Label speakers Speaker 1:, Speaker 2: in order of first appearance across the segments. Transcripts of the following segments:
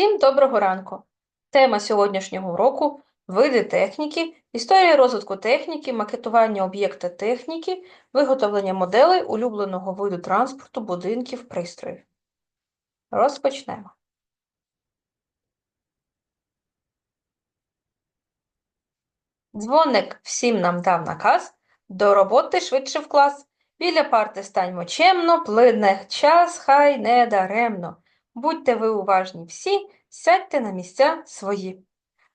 Speaker 1: Всім доброго ранку! Тема сьогоднішнього уроку види техніки, історія розвитку техніки, макетування об'єкта техніки, виготовлення моделей улюбленого виду транспорту, будинків, пристроїв. Розпочнемо. Дзвоник всім нам дав наказ, до роботи швидше в клас. Біля парти станьмо чемно, плине час, хай не даремно. Будьте ви уважні всі, сядьте на місця свої.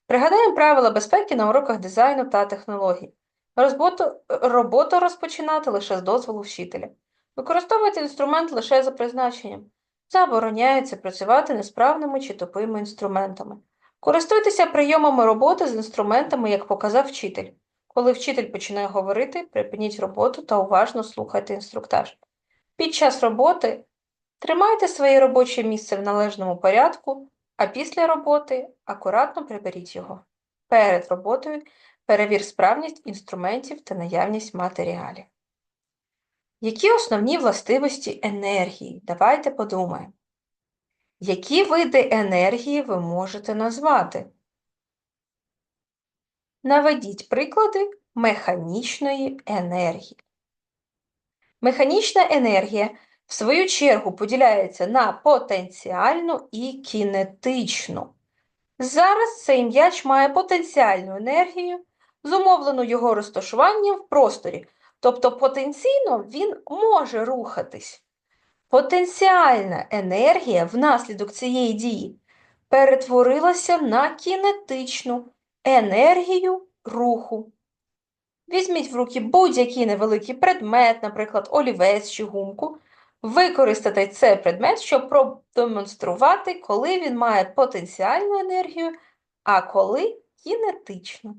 Speaker 1: Пригадаємо правила безпеки на уроках дизайну та технологій. Розботу, роботу розпочинати лише з дозволу вчителя. Використовуйте інструмент лише за призначенням. Забороняється працювати несправними чи тупими інструментами. Користуйтеся прийомами роботи з інструментами, як показав вчитель. Коли вчитель починає говорити, припиніть роботу та уважно слухайте інструктаж. Під час роботи тримайте своє робоче місце в належному порядку, а після роботи акуратно приберіть його. Перед роботою перевір справність інструментів та наявність матеріалів. Які основні властивості енергії? Давайте подумаємо. Які види енергії ви можете назвати? Наведіть приклади механічної енергії. Механічна енергія, в свою чергу, поділяється на потенціальну і кінетичну. Зараз цей м'яч має потенціальну енергію, зумовлену його розташуванням в просторі, тобто потенційно він може рухатись. Потенціальна енергія внаслідок цієї дії перетворилася на кінетичну енергію руху. Візьміть в руки будь-який невеликий предмет, наприклад, олівець чи гумку. Використайте цей предмет, щоб продемонструвати, коли він має потенціальну енергію, а коли кінетичну.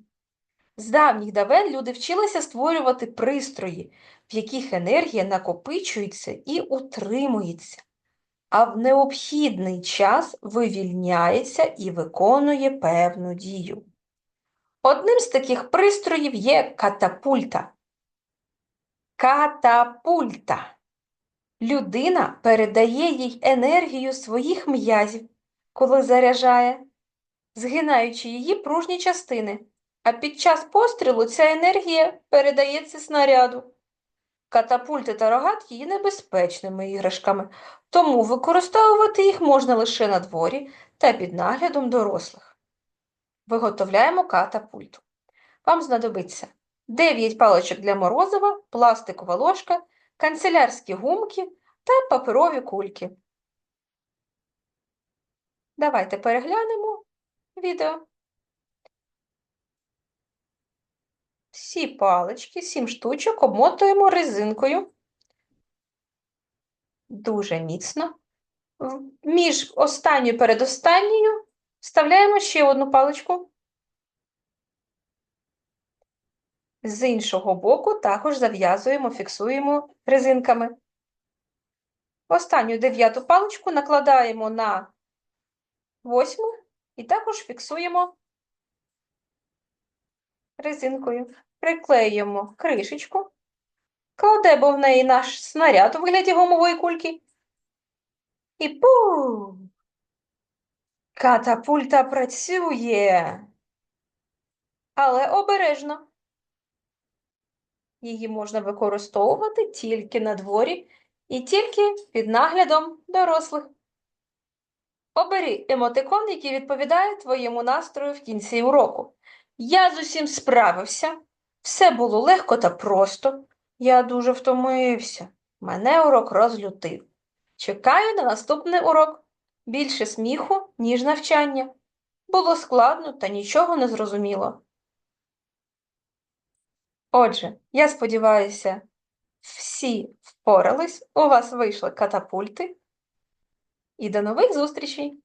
Speaker 1: З давніх давен люди вчилися створювати пристрої, в яких енергія накопичується і утримується, а в необхідний час вивільняється і виконує певну дію. Одним з таких пристроїв є катапульта. Катапульта. Людина передає їй енергію своїх м'язів, коли заряджає, згинаючи її пружні частини, а під час пострілу ця енергія передається снаряду. Катапульти та рогатки є небезпечними іграшками, тому використовувати їх можна лише на дворі та під наглядом дорослих. Виготовляємо катапульту. Вам знадобиться 9 паличок для морозива, пластикова ложка, канцелярські гумки та паперові кульки. Давайте переглянемо відео. Всі палички, 7 штучок обмотуємо резинкою дуже міцно. Між останньою і передостанньою вставляємо ще одну паличку. З іншого боку також зав'язуємо, фіксуємо резинками. Останню дев'яту паличку накладаємо на восьму і також фіксуємо резинкою. Приклеюємо кришечку, кладемо в неї наш снаряд у вигляді гумової кульки. І пу! Катапульта працює. Але обережно. Її можна використовувати тільки на дворі і тільки під наглядом дорослих. Обери емотикон, який відповідає твоєму настрою в кінці уроку. Я з усім справився. Все було легко та просто. Я дуже втомився. Мене урок розлютив. Чекаю на наступний урок. Більше сміху, ніж навчання. Було складно та нічого не зрозуміло. Отже, я сподіваюся, всі впорались, у вас вийшли катапульти. І до нових зустрічей!